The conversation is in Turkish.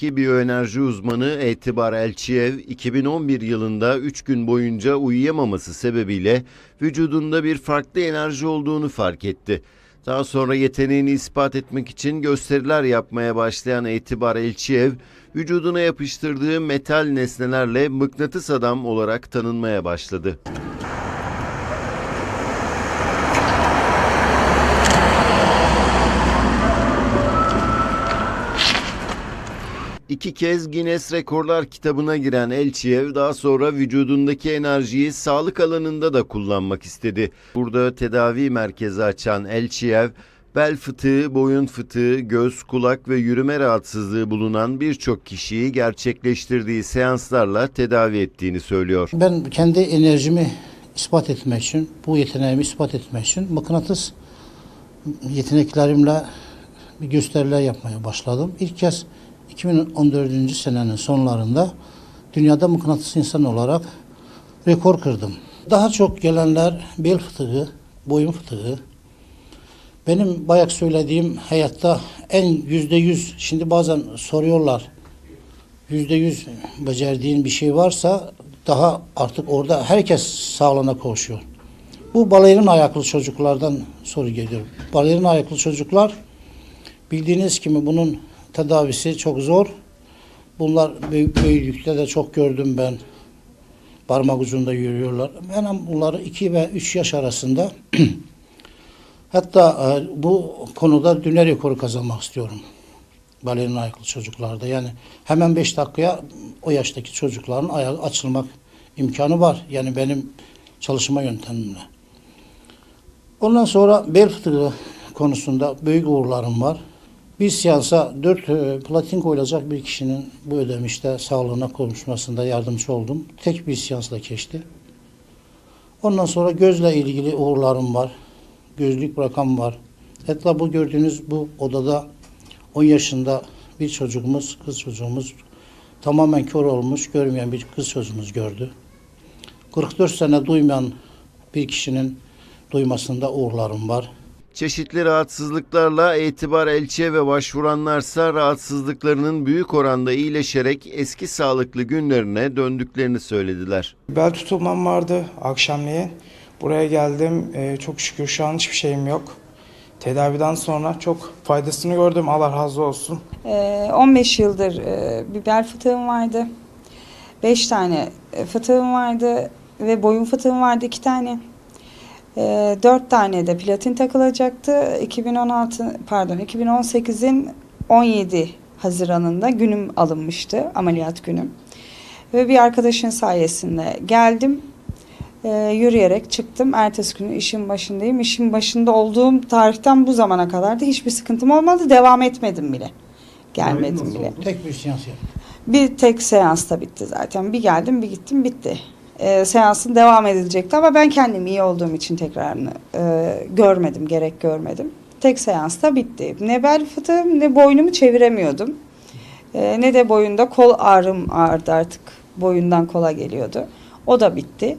Türkiye'deki biyoenerji uzmanı Etibar Elçiyev, 2011 yılında 3 gün boyunca uyuyamaması sebebiyle vücudunda bir farklı enerji olduğunu fark etti. Daha sonra yeteneğini ispat etmek için gösteriler yapmaya başlayan Etibar Elçiyev, vücuduna yapıştırdığı metal nesnelerle mıknatıs adam olarak tanınmaya başladı. İki kez Guinness Rekorlar kitabına giren Elçiyev daha sonra vücudundaki enerjiyi sağlık alanında da kullanmak istedi. Burada tedavi merkezi açan Elçiyev, bel fıtığı, boyun fıtığı, göz, kulak ve yürüme rahatsızlığı bulunan birçok kişiyi gerçekleştirdiği seanslarla tedavi ettiğini söylüyor. Ben kendi enerjimi ispat etmek için, bu yeteneğimi ispat etmek için mıknatıs yeteneklerimle bir gösteriler yapmaya başladım. İlk kez 2014. senenin sonlarında dünyada mıknatıs insan olarak rekor kırdım. Daha çok gelenler bel fıtığı, boyun fıtığı. Benim bayak söylediğim hayatta en yüzde yüz, şimdi bazen soruyorlar, yüzde yüz becerdiğin bir şey varsa daha artık orada herkes sağlığına koşuyor. Bu balerin ayaklı çocuklardan soru geliyor. Balerin ayaklı çocuklar bildiğiniz gibi bunun tedavisi çok zor. Bunlar büyük, büyüklükte de çok gördüm ben. Parmak ucunda yürüyorlar. Ben bunları 2 ve 3 yaş arasında hatta e, bu konuda dünya rekoru kazanmak istiyorum balerin ayaklı çocuklarda. Yani hemen 5 dakikaya o yaştaki çocukların ayağı açılmak imkanı var. Yani benim çalışma yöntemimle. Ondan sonra bel fıtığı konusunda büyük uğurlarım var. Bir seansa 4 platin koyulacak bir kişinin bu ödemişte sağlığına konuşmasında yardımcı oldum. Tek bir seansla geçti. Ondan sonra gözle ilgili uğurlarım var. Gözlük bırakan var. Hatta bu gördüğünüz bu odada 10 yaşında bir çocuğumuz, kız çocuğumuz tamamen kör olmuş, görmeyen bir kız çocuğumuz gördü. 44 sene duymayan bir kişinin duymasında uğurlarım var. Çeşitli rahatsızlıklarla itibar elçiye ve başvuranlarsa rahatsızlıklarının büyük oranda iyileşerek eski sağlıklı günlerine döndüklerini söylediler. Bel tutulmam vardı akşamleyin. Buraya geldim. Ee, çok şükür şu an hiçbir şeyim yok. Tedaviden sonra çok faydasını gördüm. Allah razı olsun. Ee, 15 yıldır e, bir bel fıtığım vardı. 5 tane fıtığım vardı ve boyun fıtığım vardı 2 tane. 4 tane de platin takılacaktı. 2016 pardon 2018'in 17 Haziran'ında günüm alınmıştı. Ameliyat günüm. Ve bir arkadaşın sayesinde geldim. Ee, yürüyerek çıktım. Ertesi günü işin başındayım. İşin başında olduğum tarihten bu zamana kadar da hiçbir sıkıntım olmadı. Devam etmedim bile. Gelmedim bile. Tek bir seans yaptım. Bir tek seansta bitti zaten. Bir geldim bir gittim bitti. Ee, seansın devam edilecekti ama ben kendim iyi olduğum için tekrarını e, görmedim, gerek görmedim. Tek seansta bitti. Ne bel fıtığım ne boynumu çeviremiyordum. Ee, ne de boyunda kol ağrım ağrıdı artık. Boyundan kola geliyordu. O da bitti.